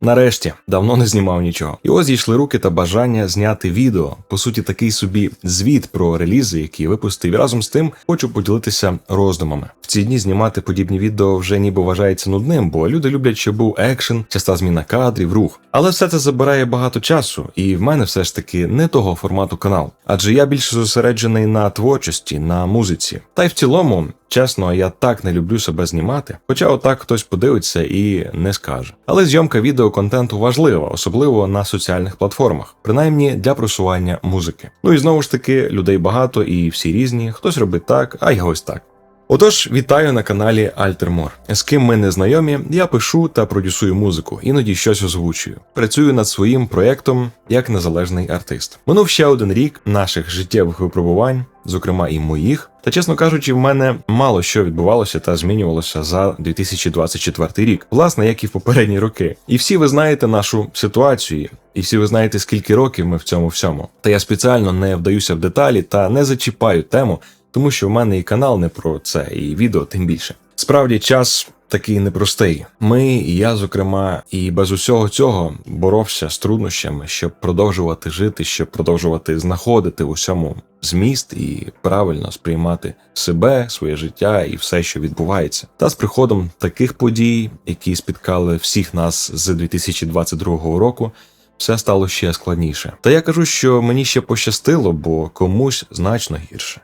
Нарешті давно не знімав нічого. І ось зійшли руки та бажання зняти відео. По суті, такий собі звіт про релізи, які випустив. І разом з тим хочу поділитися роздумами. В ці дні знімати подібні відео вже ніби вважається нудним, бо люди люблять, щоб був екшен, часта зміна кадрів, рух. Але все це забирає багато часу, і в мене все ж таки не того формату канал. Адже я більше зосереджений на творчості, на музиці. Та й в цілому, чесно, я так не люблю себе знімати. Хоча отак хтось подивиться і не скаже. Але зйомка відеоконтенту важлива, особливо на соціальних платформах, принаймні для просування музики. Ну і знову ж таки, людей багато і всі різні. Хтось робить так, а я ось так. Отож, вітаю на каналі Альтермор. З ким ми не знайомі, я пишу та продюсую музику, іноді щось озвучую. Працюю над своїм проєктом як незалежний артист. Минув ще один рік наших життєвих випробувань, зокрема і моїх. Та чесно кажучи, в мене мало що відбувалося та змінювалося за 2024 рік, власне, як і в попередні роки. І всі ви знаєте нашу ситуацію. І всі ви знаєте, скільки років ми в цьому всьому. Та я спеціально не вдаюся в деталі та не зачіпаю тему, тому що в мене і канал не про це, і відео тим більше. Справді час такий непростий. Ми, і я, зокрема, і без усього цього боровся з труднощами, щоб продовжувати жити, щоб продовжувати знаходити в усьому зміст і правильно сприймати себе, своє життя і все, що відбувається. Та з приходом таких подій, які спіткали всіх нас з 2022 року. Все стало ще складніше. Та я кажу, що мені ще пощастило, бо комусь значно гірше.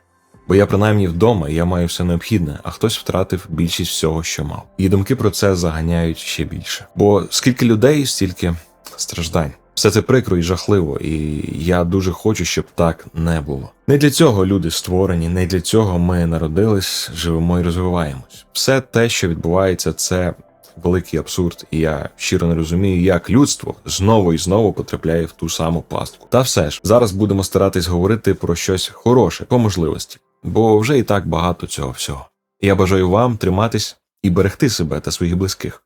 Бо я принаймні вдома, я маю все необхідне, а хтось втратив більшість всього, що мав. І думки про це заганяють ще більше. Бо скільки людей, стільки страждань. Все це прикро і жахливо, і я дуже хочу, щоб так не було. Не для цього люди створені, не для цього ми народились, живемо і розвиваємось. Все те, що відбувається, це великий абсурд, і я щиро не розумію, як людство знову і знову потрапляє в ту саму пастку. Та все ж зараз будемо старатись говорити про щось хороше по можливості, бо вже і так багато цього всього. Я бажаю вам триматись і берегти себе та своїх близьких.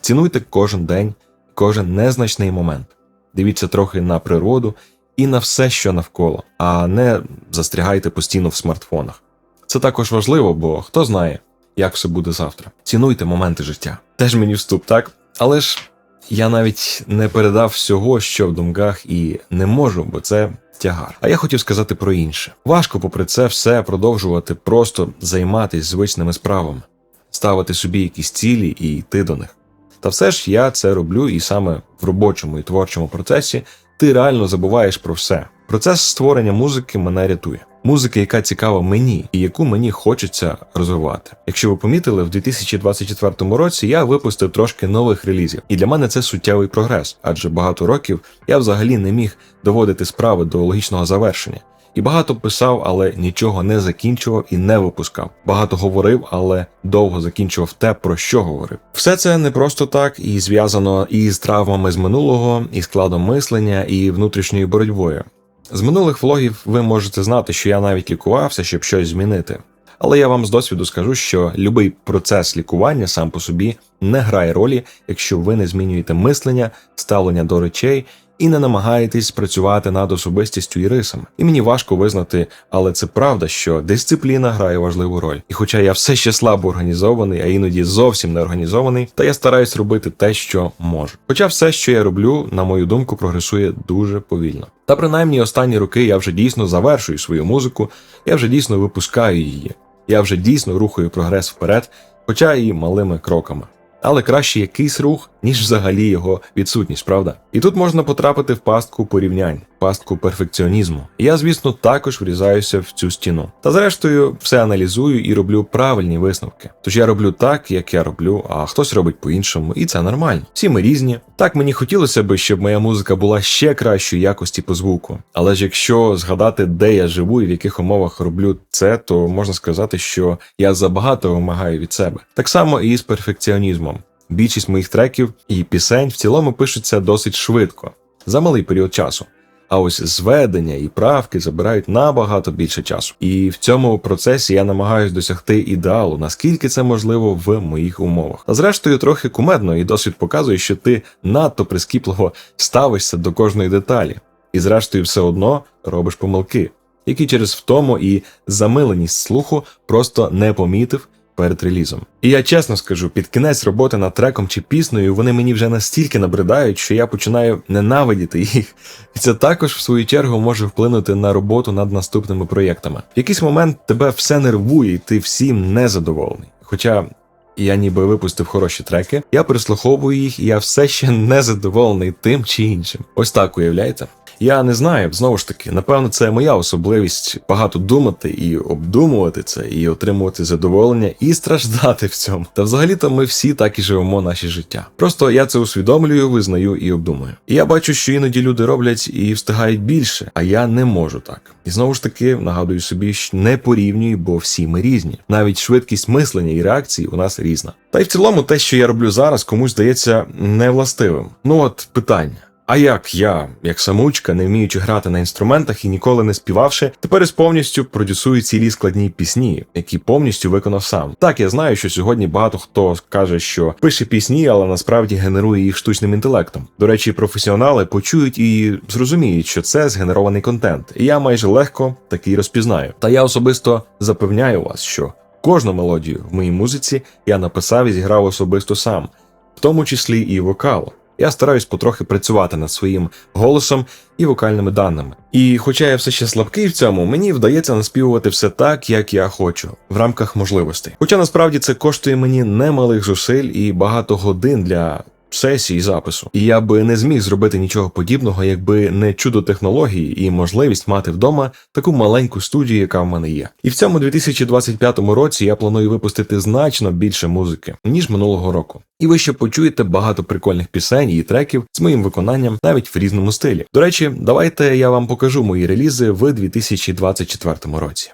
Цінуйте кожен день, кожен незначний момент. Дивіться трохи на природу і на все, що навколо, а не застрягайте постійно в смартфонах. Це також важливо, бо хто знає, як все буде завтра. Цінуйте моменти життя. Теж мені вступ, так? Але ж я навіть не передав всього, що в думках, і не можу, бо це тягар. А я хотів сказати про інше. Важко, попри це, все продовжувати просто займатися звичними справами, ставити собі якісь цілі і йти до них. Та все ж я це роблю, і саме в робочому і творчому процесі ти реально забуваєш про все. Процес створення музики мене рятує. Музики, яка цікава мені і яку мені хочеться розвивати. Якщо ви помітили, в 2024 році я випустив трошки нових релізів, і для мене це суттєвий прогрес, адже багато років я взагалі не міг доводити справи до логічного завершення. І багато писав, але нічого не закінчував і не випускав. Багато говорив, але довго закінчував те, про що говорив. Все це не просто так і зв'язано і з травмами з минулого, і складом мислення, і внутрішньою боротьбою. З минулих влогів ви можете знати, що я навіть лікувався, щоб щось змінити. Але я вам з досвіду скажу, що будь-який процес лікування сам по собі не грає ролі, якщо ви не змінюєте мислення, ставлення до речей і не намагаєтесь працювати над особистістю і рисами. І мені важко визнати, але це правда, що дисципліна грає важливу роль. І хоча я все ще слабо організований, а іноді зовсім не організований, та я стараюсь робити те, що можу. Хоча все, що я роблю, на мою думку, прогресує дуже повільно. Та принаймні останні роки я вже дійсно завершую свою музику, я вже дійсно випускаю її. Я вже дійсно рухаю прогрес вперед, хоча і малими кроками. Але краще якийсь рух, ніж взагалі його відсутність, правда? І тут можна потрапити в пастку порівнянь, пастку перфекціонізму. Я, звісно, також врізаюся в цю стіну. Та зрештою, все аналізую і роблю правильні висновки. Тож я роблю так, як я роблю, а хтось робить по-іншому, і це нормально. Всі ми різні. Так мені хотілося б, щоб моя музика була ще кращої якості по звуку. Але ж якщо згадати, де я живу і в яких умовах роблю це, то можна сказати, що я забагато вимагаю від себе. Так само і з перфекціонізмом. Більшість моїх треків і пісень в цілому пишуться досить швидко, за малий період часу. А ось зведення і правки забирають набагато більше часу. І в цьому процесі я намагаюся досягти ідеалу, наскільки це можливо в моїх умовах. А зрештою, трохи кумедно, і досвід показує, що ти надто прискіпливо ставишся до кожної деталі, і зрештою, все одно робиш помилки, які через втому і замиленість слуху просто не помітив перед релізом. І я чесно скажу, під кінець роботи над треком чи піснею вони мені вже настільки набридають, що я починаю ненавидіти їх. І це також в свою чергу може вплинути на роботу над наступними проєктами. В якийсь момент тебе все нервує, і ти всім незадоволений. Хоча я ніби випустив хороші треки, я прислуховую їх, і я все ще не задоволений тим чи іншим. Ось так уявляєте? Я не знаю, знову ж таки, напевно, це моя особливість багато думати і обдумувати це, і отримувати задоволення, і страждати в цьому. Та взагалі-то ми всі так і живемо наші життя. Просто я це усвідомлюю, визнаю і обдумую. І я бачу, що іноді люди роблять і встигають більше, а я не можу так. І знову ж таки нагадую собі, що не порівнюю, бо всі ми різні. Навіть швидкість мислення і реакції у нас різна. Та й в цілому, те, що я роблю зараз, комусь здається невластивим. Ну от питання. А як я, як самучка, не вміючи грати на інструментах і ніколи не співавши, тепер із повністю продюсую цілі складні пісні, які повністю виконав сам. Так, я знаю, що сьогодні багато хто каже, що пише пісні, але насправді генерує їх штучним інтелектом. До речі, професіонали почують і зрозуміють, що це згенерований контент, і я майже легко такий розпізнаю. Та я особисто запевняю вас, що кожну мелодію в моїй музиці я написав і зіграв особисто сам, в тому числі і вокал. Я стараюсь потрохи працювати над своїм голосом і вокальними даними. І хоча я все ще слабкий в цьому, мені вдається наспівувати все так, як я хочу, в рамках можливостей. Хоча насправді це коштує мені немалих зусиль і багато годин для. Сесії запису, і я би не зміг зробити нічого подібного, якби не чудо технології і можливість мати вдома таку маленьку студію, яка в мене є. І в цьому 2025 році я планую випустити значно більше музики ніж минулого року. І ви ще почуєте багато прикольних пісень і треків з моїм виконанням навіть в різному стилі. До речі, давайте я вам покажу мої релізи в 2024 році.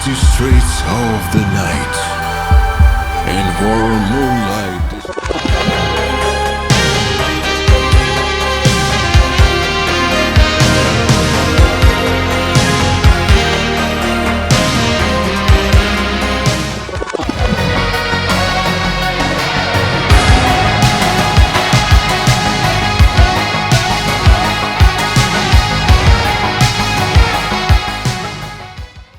Misty streets of the night, in warm moonlight.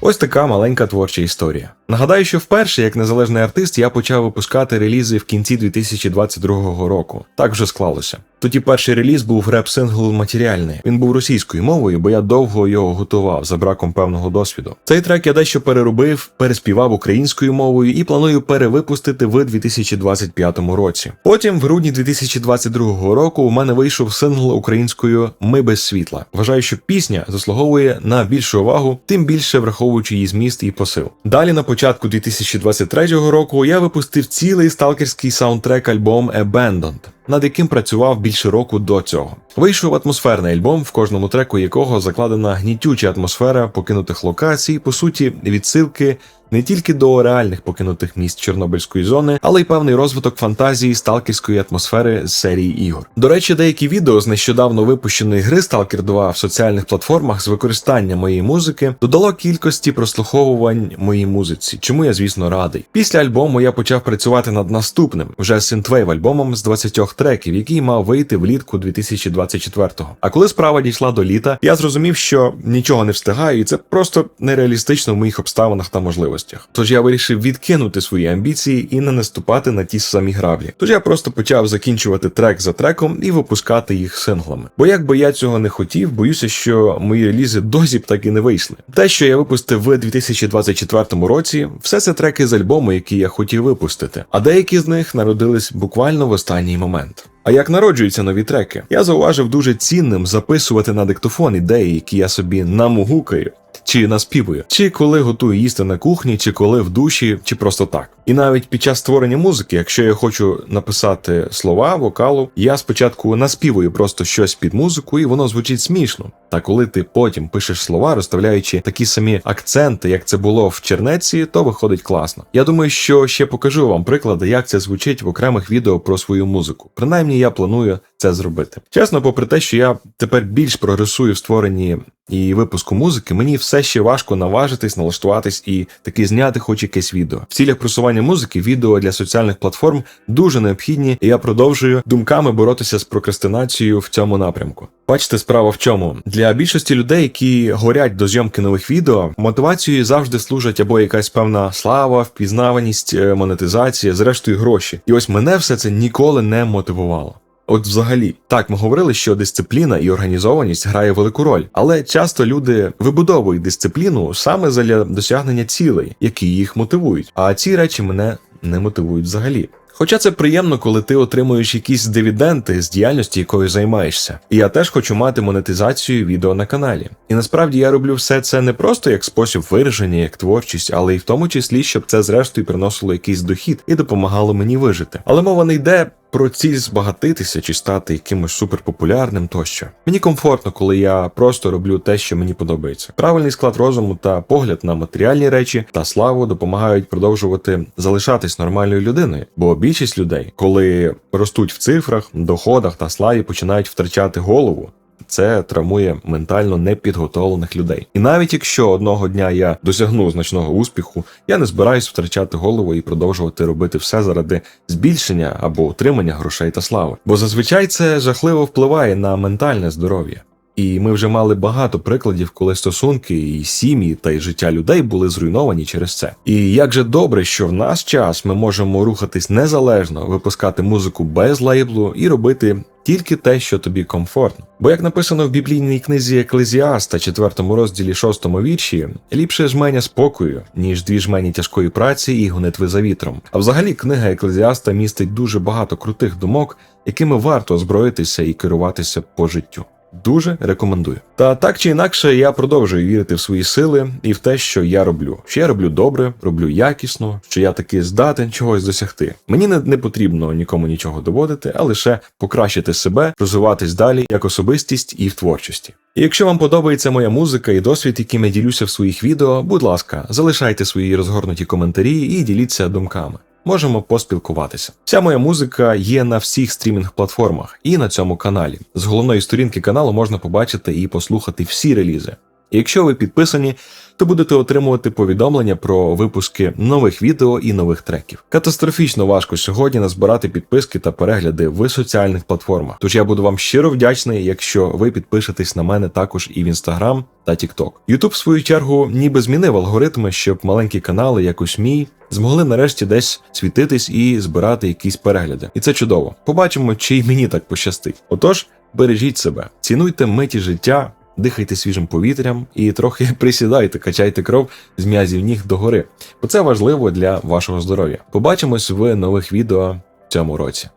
Ось така маленька творча історія. Нагадаю, що вперше, як незалежний артист, я почав випускати релізи в кінці 2022 року. Так вже склалося. Тоді перший реліз був реп-сингл матеріальний. Він був російською мовою, бо я довго його готував за браком певного досвіду. Цей трек я дещо переробив, переспівав українською мовою і планую перевипустити в 2025 році. Потім, в грудні 2022 року, у мене вийшов сингл українською Ми без світла. Вважаю, що пісня заслуговує на більшу увагу, тим більше враховуючи її зміст і посил. Далі на початку 2023 року я випустив цілий сталкерський саундтрек альбом Abandoned, над яким працював більше року до цього. Вийшов атмосферний альбом, в кожному треку якого закладена гнітюча атмосфера покинутих локацій, по суті, відсилки не тільки до реальних покинутих місць Чорнобильської зони, але й певний розвиток фантазії сталкерської атмосфери з серії ігор. До речі, деякі відео з нещодавно випущеної гри Stalker 2 в соціальних платформах з використанням моєї музики додало кількості прослуховувань моїй музиці, чому я, звісно, радий. Після альбому я почав працювати над наступним, вже синтвейв альбомом з 20 трьох треків, який мав вийти влітку 2024-го. А коли справа дійшла до літа, я зрозумів, що нічого не встигаю, і це просто нереалістично в моїх обставинах та можливостях. Тож я вирішив відкинути свої амбіції і не наступати на ті самі граблі. Тож я просто почав закінчувати трек за треком і випускати їх синглами. Бо як би я цього не хотів, боюся, що мої релізи досі б так і не вийшли. Те, що я випустив в 2024 році, все це треки з альбому, які я хотів випустити, а деякі з них народились буквально в останній момент. А як народжуються нові треки? Я зауважив дуже цінним записувати на диктофон ідеї, які я собі намугукаю. Чи наспівую, чи коли готую їсти на кухні, чи коли в душі, чи просто так. І навіть під час створення музики, якщо я хочу написати слова вокалу, я спочатку наспівую просто щось під музику, і воно звучить смішно. Та коли ти потім пишеш слова, розставляючи такі самі акценти, як це було в чернеці, то виходить класно. Я думаю, що ще покажу вам приклади, як це звучить в окремих відео про свою музику. Принаймні, я планую це зробити. Чесно, попри те, що я тепер більш прогресую в створенні і випуску музики, мені все ще важко наважитись, налаштуватись і таки зняти хоч якесь відео. В цілях просування музики відео для соціальних платформ дуже необхідні, і я продовжую думками боротися з прокрастинацією в цьому напрямку. Бачите, справа в чому для більшості людей, які горять до зйомки нових відео, мотивацією завжди служать або якась певна слава, впізнаваність, е, монетизація, зрештою гроші. І ось мене все це ніколи не мотивувало. От, взагалі, так ми говорили, що дисципліна і організованість грає велику роль, але часто люди вибудовують дисципліну саме для досягнення цілей, які їх мотивують. А ці речі мене не мотивують взагалі. Хоча це приємно, коли ти отримуєш якісь дивіденди з діяльності, якою займаєшся. І я теж хочу мати монетизацію відео на каналі. І насправді я роблю все це не просто як спосіб вираження, як творчість, але й в тому числі, щоб це зрештою приносило якийсь дохід і допомагало мені вижити. Але мова не йде про ціль збагатитися чи стати якимось суперпопулярним тощо. Мені комфортно, коли я просто роблю те, що мені подобається. Правильний склад розуму та погляд на матеріальні речі та славу допомагають продовжувати залишатись нормальною людиною. Бо більшість людей, коли ростуть в цифрах, доходах та славі, починають втрачати голову. Це травмує ментально непідготовлених людей. І навіть якщо одного дня я досягну значного успіху, я не збираюсь втрачати голову і продовжувати робити все заради збільшення або утримання грошей та слави. Бо зазвичай це жахливо впливає на ментальне здоров'я. І ми вже мали багато прикладів, коли стосунки і сім'ї та й життя людей були зруйновані через це. І як же добре, що в наш час ми можемо рухатись незалежно, випускати музику без лейблу і робити тільки те, що тобі комфортно. Бо як написано в біблійній книзі Еклезіаста, 4 розділі 6 вірші, ліпше жменя спокою, ніж дві жмені тяжкої праці і гонитви за вітром. А взагалі книга Еклезіаста містить дуже багато крутих думок, якими варто озброїтися і керуватися по життю. Дуже рекомендую. Та так чи інакше, я продовжую вірити в свої сили і в те, що я роблю. Що я роблю добре, роблю якісно, що я таки здатен чогось досягти. Мені не, не потрібно нікому нічого доводити, а лише покращити себе, розвиватись далі як особистість і в творчості. І якщо вам подобається моя музика і досвід, яким я ділюся в своїх відео, будь ласка, залишайте свої розгорнуті коментарі і діліться думками. Можемо поспілкуватися. Вся моя музика є на всіх стрімінг-платформах і на цьому каналі. З головної сторінки каналу можна побачити і послухати всі релізи. Якщо ви підписані, то будете отримувати повідомлення про випуски нових відео і нових треків. Катастрофічно важко сьогодні назбирати підписки та перегляди в соціальних платформах. Тож я буду вам щиро вдячний, якщо ви підпишетесь на мене також і в інстаграм та тікток. Ютуб, в свою чергу, ніби змінив алгоритми, щоб маленькі канали, як ось мій, змогли нарешті десь світитись і збирати якісь перегляди. І це чудово. Побачимо, чи й мені так пощастить. Отож, бережіть себе, цінуйте миті життя. Дихайте свіжим повітрям і трохи присідайте, качайте кров з м'язів ніг догори, бо це важливо для вашого здоров'я. Побачимось в нових відео в цьому році.